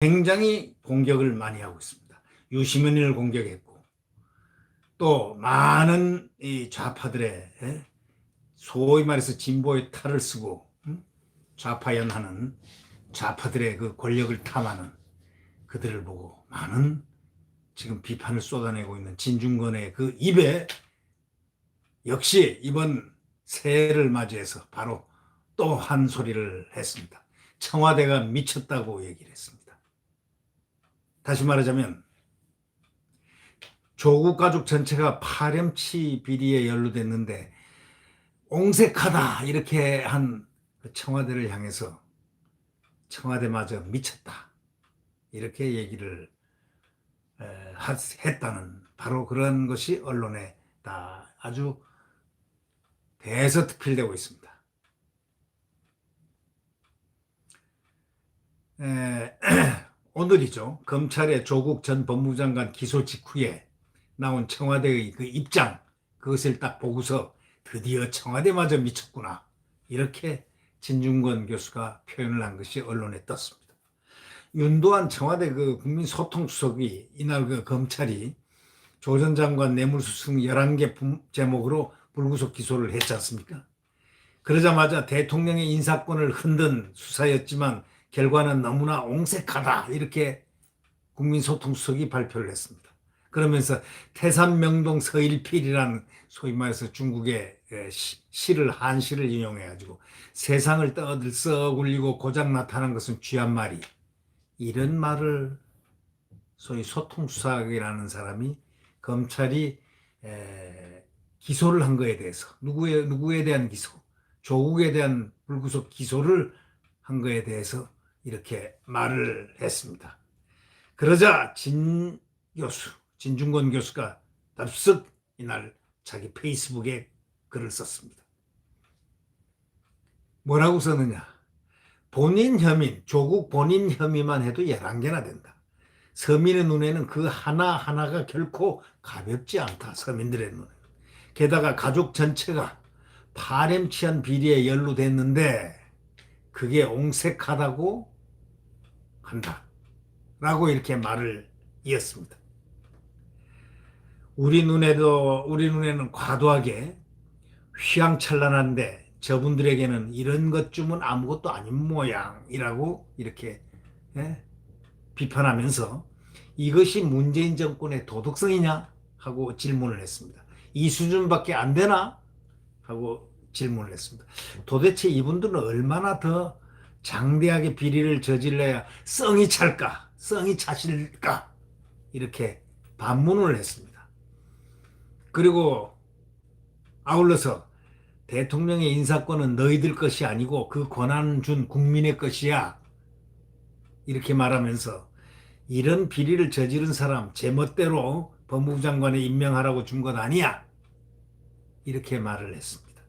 굉장히 공격을 많이 하고 있습니다. 유시민을 공격했고 또 많은 이 좌파들의 예? 소위 말해서 진보의 탈을 쓰고 음? 좌파연하는 좌파들의 그 권력을 탐하는 그들을 보고 많은 지금 비판을 쏟아내고 있는 진중권의 그 입에 역시 이번 새해를 맞이해서 바로 또 한 소리를 했습니다. 청와대가 미쳤다고 얘기를 했습니다. 다시 말하자면 조국 가족 전체가 파렴치 비리에 연루됐는데 옹색하다 이렇게 한그 청와대를 향해서 청와대마저 미쳤다 이렇게 얘기를 했다는 바로 그런 것이 언론에 다 아주 대서특필되고 있습니다. 에, 오늘이죠. 검찰의 조국 전 법무장관 기소 직후에 나온 청와대의 그 입장 그것을 딱 보고서 드디어 청와대마저 미쳤구나 이렇게 진중권 교수가 표현을 한 것이 언론에 떴습니다. 윤도한 청와대 그 국민소통수석이 이날 그 검찰이 조 전 장관 뇌물수수 11개 분- 제목으로 불구속 기소를 했지 않습니까? 그러자마자 대통령의 인사권을 흔든 수사였지만 결과는 너무나 옹색하다 이렇게 국민소통수석이 발표를 했습니다. 그러면서 태산명동 서일필이라는 소위 말해서 중국의 시를 한시를 인용해 가지고 세상을 떠들 썩 울리고 고장 나타난 것은 쥐한 마리 이런 말을 소위 소통수석이라는 사람이 검찰이 에, 기소를 한 거에 대해서 누구에 누구에 대한 기소 조국에 대한 불구속 기소를 한 거에 대해서 이렇게 말을 했습니다. 그러자 진 교수, 진중권 교수가 답습 이날 자기 페이스북에 글을 썼습니다. 뭐라고 썼느냐? 본인 혐의, 조국 본인 혐의만 해도 11개나 된다. 서민의 눈에는 그 하나하나가 결코 가볍지 않다. 서민들의 눈에. 게다가 가족 전체가 파렴치한 비리에 연루됐는데 그게 옹색하다고 한다. 라고 이렇게 말을 이었습니다. 우리 눈에도, 우리 눈에는 과도하게 휘황찬란한데 저분들에게는 이런 것쯤은 아무것도 아닌 모양이라고 이렇게 예? 비판하면서 이것이 문재인 정권의 도덕성이냐 하고 질문을 했습니다. 이 수준밖에 안 되나 하고 질문을 했습니다. 도대체 이분들은 얼마나 더 장대하게 비리를 저질러야 성이 찰까, 성이 차실까 이렇게 반문을 했습니다. 그리고 아울러서 대통령의 인사권은 너희들 것이 아니고 그 권한 준 국민의 것이야. 이렇게 말하면서 이런 비리를 저지른 사람 제멋대로 법무부 장관에 임명하라고 준것 아니야. 이렇게 말을 했습니다.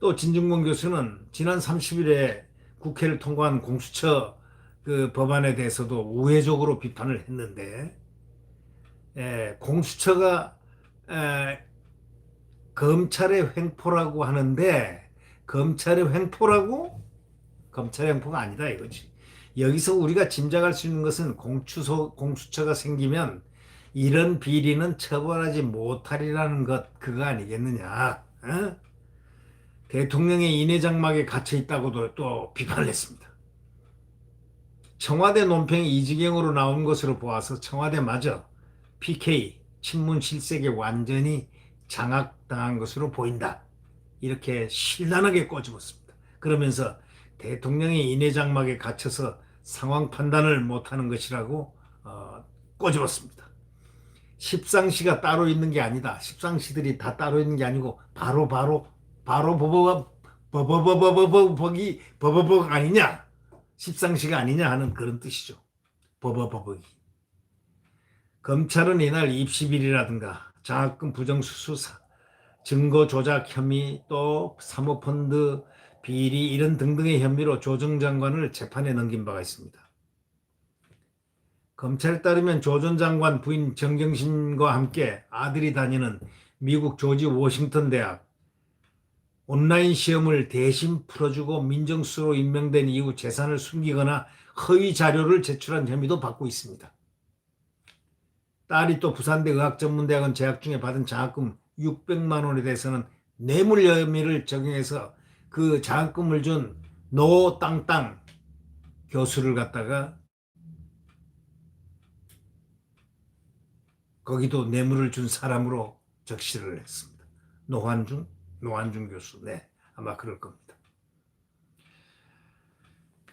또 진중권 교수는 지난 30일에 국회를 통과한 공수처 그 법안에 대해서도 우회적으로 비판을 했는데 에, 공수처가 에, 검찰의 횡포라고 하는데 검찰의 횡포라고 검찰의 횡포가 아니다 이거지. 여기서 우리가 짐작할 수 있는 것은 공수처 공수처가 생기면 이런 비리는 처벌하지 못하리라는 것 그거 아니겠느냐? 어? 대통령의 인해 장막에 갇혀 있다고도 또 비판을 했습니다. 청와대 논평이 이지경으로 나온 것으로 보아서 청와대마저 PK 친문 실sek에 완전히 장악당한 것으로 보인다. 이렇게 신랄하게 꼬집었습니다. 그러면서 대통령이 인해 장막에 갇혀서 상황 판단을 못하는 것이라고 어, 꼬집었습니다. 십상시가 따로 있는 게 아니다. 십상시들이 다 따로 있는 게 아니고 바로 바로 바로 버버버 버버버버버버기 버버버가 아니냐? 십상시가 아니냐 하는 그런 뜻이죠. 버버버버기. 검찰은 이날 입시비리라든가 장학금 부정수수 증거 조작 혐의 또 사모펀드 비리 이런 등등의 혐의로 조정 장관을 재판에 넘긴 바가 있습니다. 검찰에 따르면 조 전 장관 부인 정경심과 함께 아들이 다니는 미국 조지 워싱턴 대학 온라인 시험을 대신 풀어주고 민정수로 임명된 이후 재산을 숨기거나 허위 자료를 제출한 혐의도 받고 있습니다. 딸이 또 부산대 의학전문대학원 재학 중에 받은 장학금 600만 원에 대해서는 뇌물 혐의를 적용해서 그 장학금을 준 노 땅땅 교수를 갖다가 거기도 뇌물을 준 사람으로 적시를 했습니다. 노환중, 노환중 교수, 네, 아마 그럴 겁니다.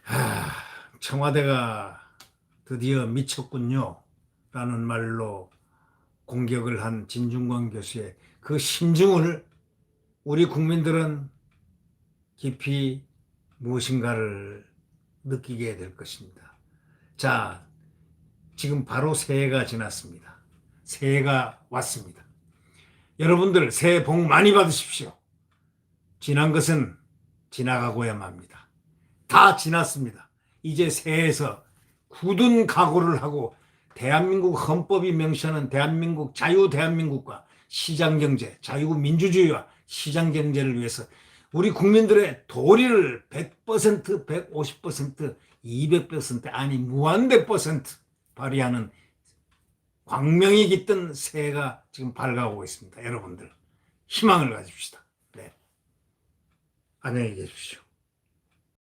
하, 청와대가 드디어 미쳤군요. 라는 말로 공격을 한 진중권 교수의 그 심증을 우리 국민들은 깊이 무엇인가를 느끼게 될 것입니다. 자, 지금 바로 새해가 지났습니다. 새해가 왔습니다. 여러분들 새해 복 많이 받으십시오. 지난 것은 지나가고야 맙니다. 다 지났습니다. 이제 새해에서 굳은 각오를 하고 대한민국 헌법이 명시하는 대한민국 자유 대한민국과 시장 경제, 자유 민주주의와 시장 경제를 위해서 우리 국민들의 도리를 100%, 150%, 200% 아니 무한대 퍼센트 발휘하는 광명이 깃든 새해가 지금 밝아오고 있습니다. 여러분들 희망을 가집시다. 네. 안녕히 계십시오.